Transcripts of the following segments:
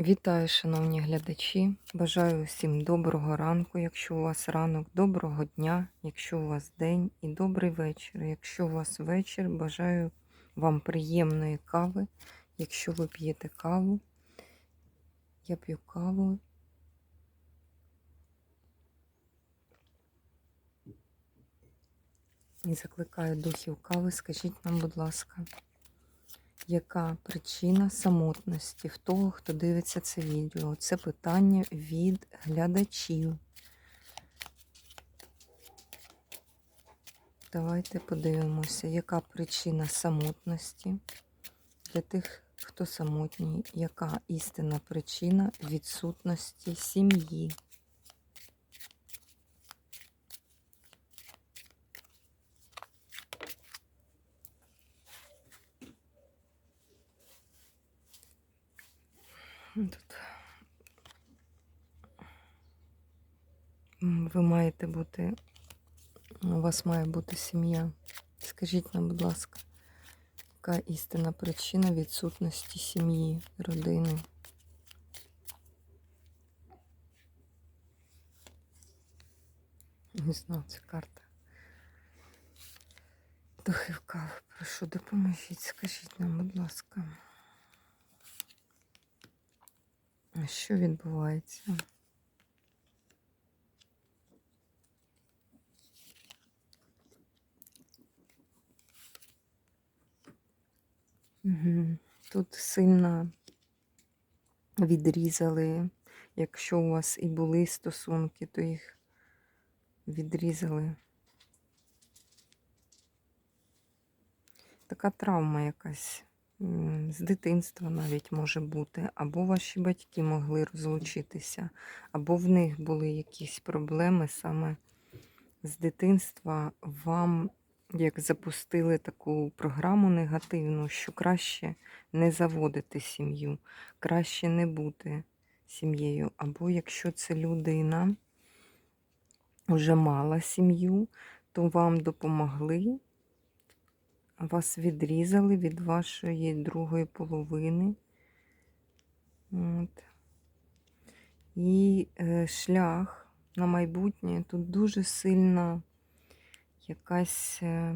Вітаю, шановні глядачі. Бажаю всім доброго ранку, якщо у вас ранок, доброго дня, якщо у вас день, і добрий вечір. Якщо у вас вечір, бажаю вам приємної кави. Якщо ви п'єте каву, я п'ю каву. І закликаю духів кави. Скажіть нам, будь ласка, яка причина самотності в того, хто дивиться це відео? Це питання від глядачів. Давайте подивимося, яка причина самотності для тих, хто самотній, яка істинна причина відсутності сім'ї. Тут ви маєте бути, у вас має бути сім'я. Скажіть нам, будь ласка, яка істинна причина відсутності сім'ї, родини? Не знаю, це карта. Духи вкав, прошу, допоможіть, скажіть нам, будь ласка. А що відбувається? Тут сильно відрізали. Якщо у вас і були стосунки, то їх відрізали. Така травма якась. З дитинства навіть може бути, або ваші батьки могли розлучитися, або в них були якісь проблеми саме з дитинства. Вам як запустили таку програму негативну, що краще не заводити сім'ю, краще не бути сім'єю. Або якщо це людина вже мала сім'ю, то вам допомогли вас відрізали від вашої другої половини. От. І е, шлях на майбутнє тут дуже сильна якась е,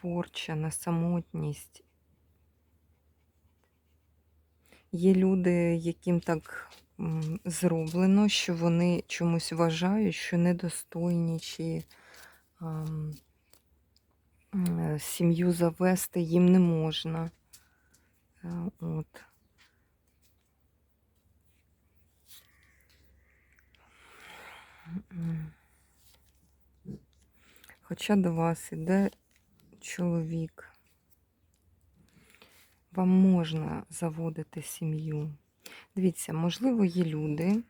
порча на самотність. Є люди, яким так зроблено, що вони чомусь вважають, що недостойні чи. Е, сім'ю завести їм не можна. Е, От. Хоча до вас іде чоловік, вам можна заводити сім'ю. Дивіться, можливо, є люди,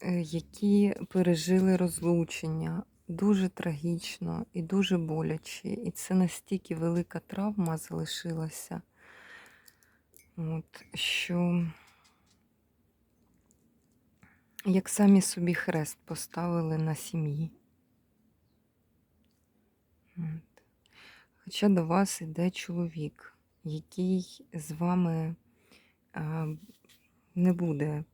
е, які пережили розлучення, дуже трагічно і дуже боляче. І це настільки велика травма залишилася, от, що як самі собі хрест поставили на сім'ї. Хоча до вас йде чоловік, який з вами не буде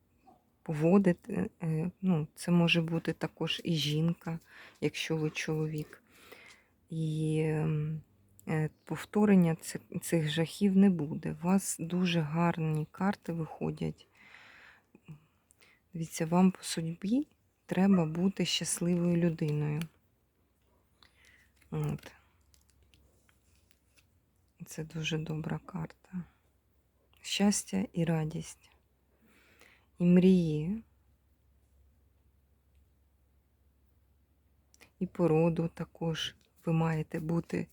поводити. е, Ну, Це може бути також і жінка, якщо ви чоловік. І ем, е, повторення цих жахів не буде. У вас дуже гарні карти виходять. Дивіться, вам по судьбі треба бути щасливою людиною. От. Це дуже добра карта. Щастя і радість і мрії. І породу також ви маєте бути.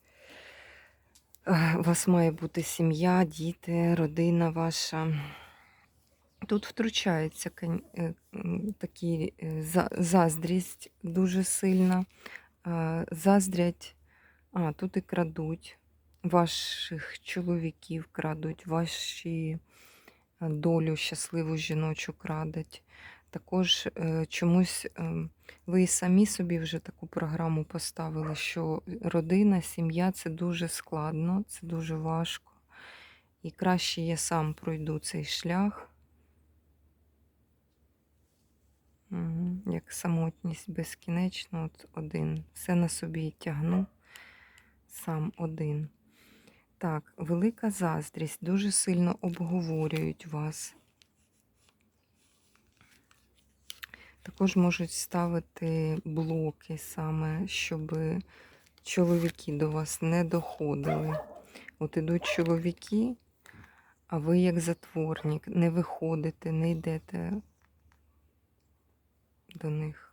е, У вас має бути сім'я, діти, родина ваша. Тут втручається е, такі е, заздрість дуже сильна. Заздрять, а, тут і крадуть, ваших чоловіків крадуть, ваші долю щасливу жіночу крадуть. Також е, чомусь е, ви і самі собі вже таку програму поставили, що родина, сім'я це дуже складно, це дуже важко. І краще я сам пройду цей шлях. Як самотність безкінечно, от один. Все на собі тягну сам один. Так, велика заздрість, дуже сильно обговорюють вас. Також можуть ставити блоки саме, щоб чоловіки до вас не доходили. От ідуть чоловіки, а ви як затворник, не виходите, не йдете до них.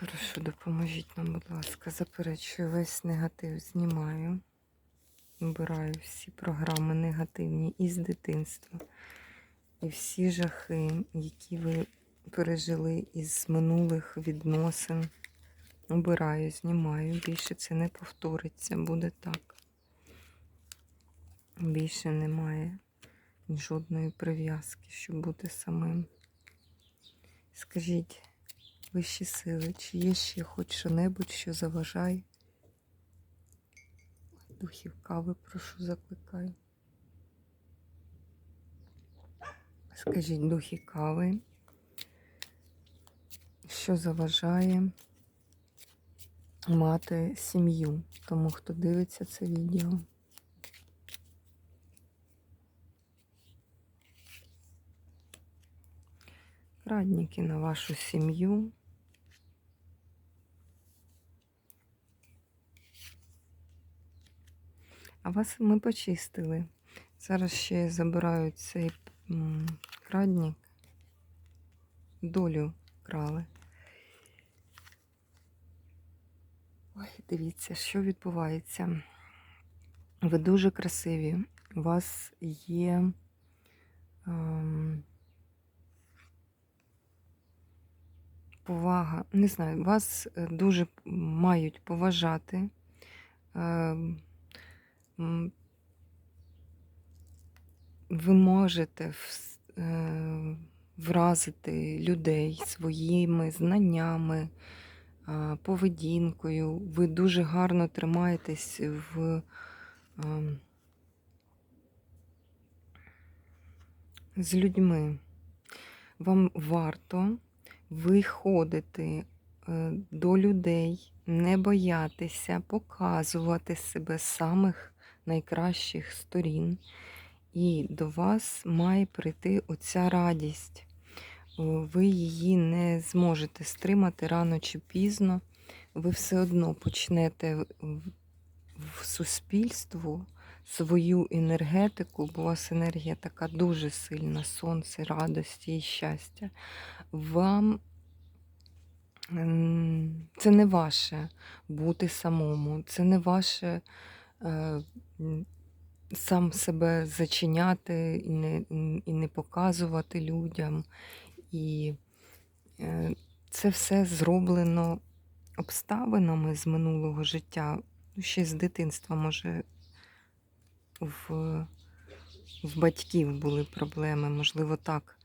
Прошу, допоможіть нам, будь ласка, заперечую весь негатив, знімаю. Вибираю всі програми негативні із дитинства. І всі жахи, які ви пережили із минулих відносин. Обираю, знімаю. Більше це не повториться, буде так. Більше немає жодної прив'язки, щоб бути самим. Скажіть, вищі сили, чи є ще хоч що-небудь, що заважає? Духів кави, прошу, закликаю. Скажіть духи кави, що заважає мати сім'ю, тому хто дивиться це відео. Радники на вашу сім'ю. А вас ми почистили. Зараз ще забирають цей крадник. Долю крали. Ой, дивіться, що відбувається. Ви дуже красиві. У вас є. Ем, повага, не знаю, вас е, дуже мають поважати. Ем, Ви можете е, вразити людей своїми знаннями, поведінкою. Ви дуже гарно тримаєтесь в ем, з людьми. Вам варто виходити е, до людей, не боятися показувати себе самих найкращих сторін. І до вас має прийти оця радість. Ви її не зможете стримати рано чи пізно. Ви все одно почнете в- суспільству свою енергетику, бо у вас енергія така дуже сильна, сонце, радості і щастя. Вам це не ваше бути самому, це не ваше сам себе зачиняти і не, і не показувати людям. І е, це все зроблено обставинами з минулого життя. Ну, Ще з дитинства, може, в, в батьків були проблеми, можливо, так,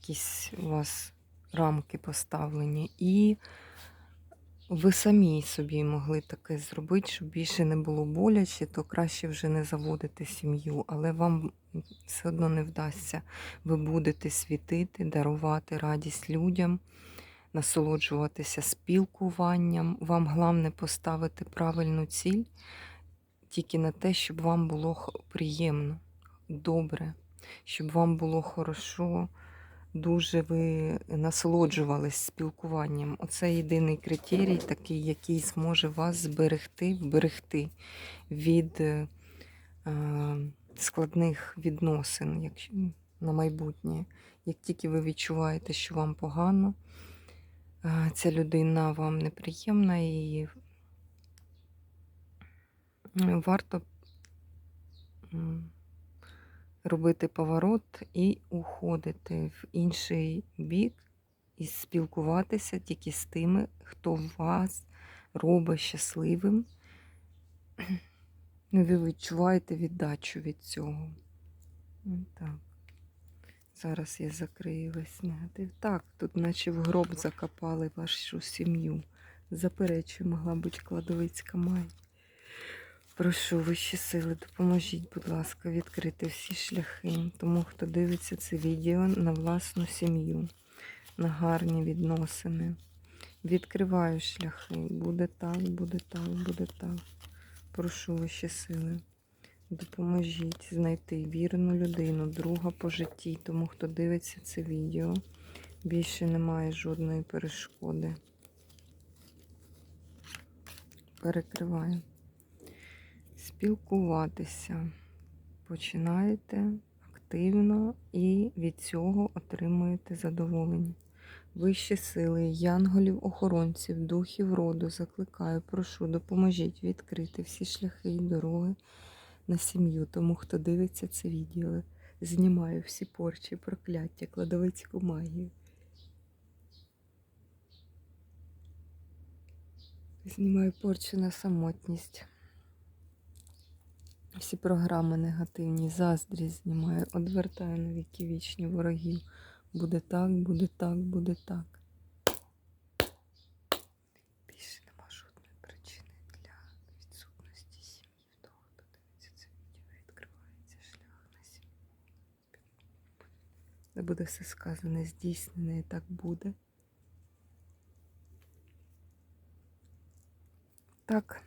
якісь у вас рамки поставлені. І ви самі собі могли таке зробити, щоб більше не було боляче, то краще вже не заводити сім'ю, але вам все одно не вдасться. Ви будете світити, дарувати радість людям, насолоджуватися спілкуванням. Вам головне поставити правильну ціль тільки на те, щоб вам було приємно, добре, щоб вам було хорошо, дуже ви насолоджувались спілкуванням. Оце єдиний критерій, такий, який зможе вас зберегти, вберегти від е, е, складних відносин якщо, на майбутнє. Як тільки ви відчуваєте, що вам погано, е, ця людина вам неприємна і варто робити поворот і уходити в інший бік і спілкуватися тільки з тими, хто вас робить щасливим. Ну, Ви відчуваєте віддачу від цього. Ну, Так. Зараз я закрию весь негатив. Так, тут наче в гроб закопали вашу сім'ю. Заперечую, могла бути кладовицька май. Прошу вищі сили, допоможіть, будь ласка, відкрити всі шляхи, тому хто дивиться це відео на власну сім'ю, на гарні відносини. Відкриваю шляхи. Буде так, буде так, буде так. Прошу вищі сили. Допоможіть знайти вірну людину, друга по житті, тому хто дивиться це відео. Більше немає жодної перешкоди. Перекриваю. Спілкуватися. Починаєте активно і від цього отримуєте задоволення. Вищі сили, янголів, охоронців, духів роду закликаю, прошу, допоможіть відкрити всі шляхи і дороги на сім'ю, тому хто дивиться це відео. Знімаю всі порчі, прокляття, кладовицьку магію. Знімаю порчу на самотність. Всі програми негативні, заздрість знімаю, одвертаю на віки вічні ворогів. Буде так, буде так, буде так. Більше нема жодної причини для відсутності сім'ї. Це відео, відкривається шлях на сім'ю. Де буде все сказане, здійснене і так буде. Так,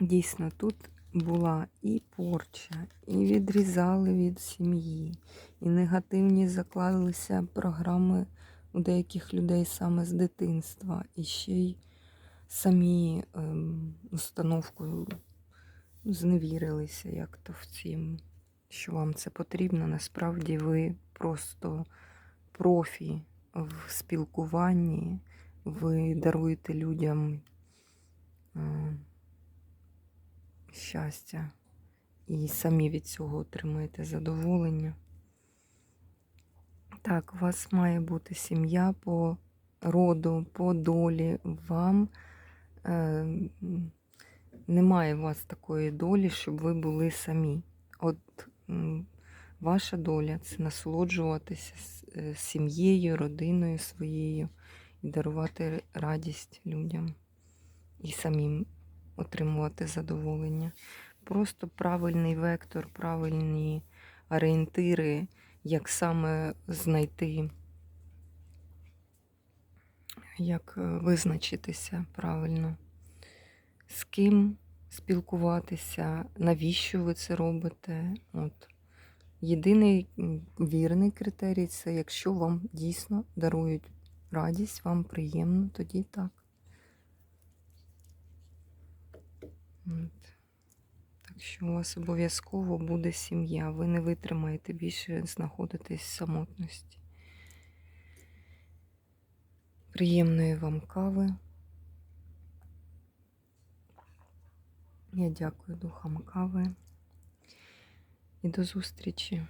дійсно, тут була і порча, і відрізали від сім'ї, і негативні закладалися програми у деяких людей саме з дитинства, і ще й самі ем, установкою зневірилися як-то в цім, що вам це потрібно. Насправді ви просто профі в спілкуванні, ви даруєте людям е, щастя і самі від цього отримуєте задоволення. Так, у вас має бути сім'я по роду, по долі. Вам е, немає у вас такої долі, щоб ви були самі. От ваша доля це насолоджуватися е, сім'єю, родиною своєю і дарувати радість людям і самим отримувати задоволення. Просто правильний вектор, правильні орієнтири, як саме знайти, як е, визначитися правильно, з ким спілкуватися, навіщо ви це робите. От. Єдиний вірний критерій це якщо вам дійсно дарують радість, вам приємно, тоді так. От. Так що у вас обов'язково буде сім'я. Ви не витримаєте більше знаходитись в самотності. Приємної вам кави. Я дякую духам кави. І до зустрічі.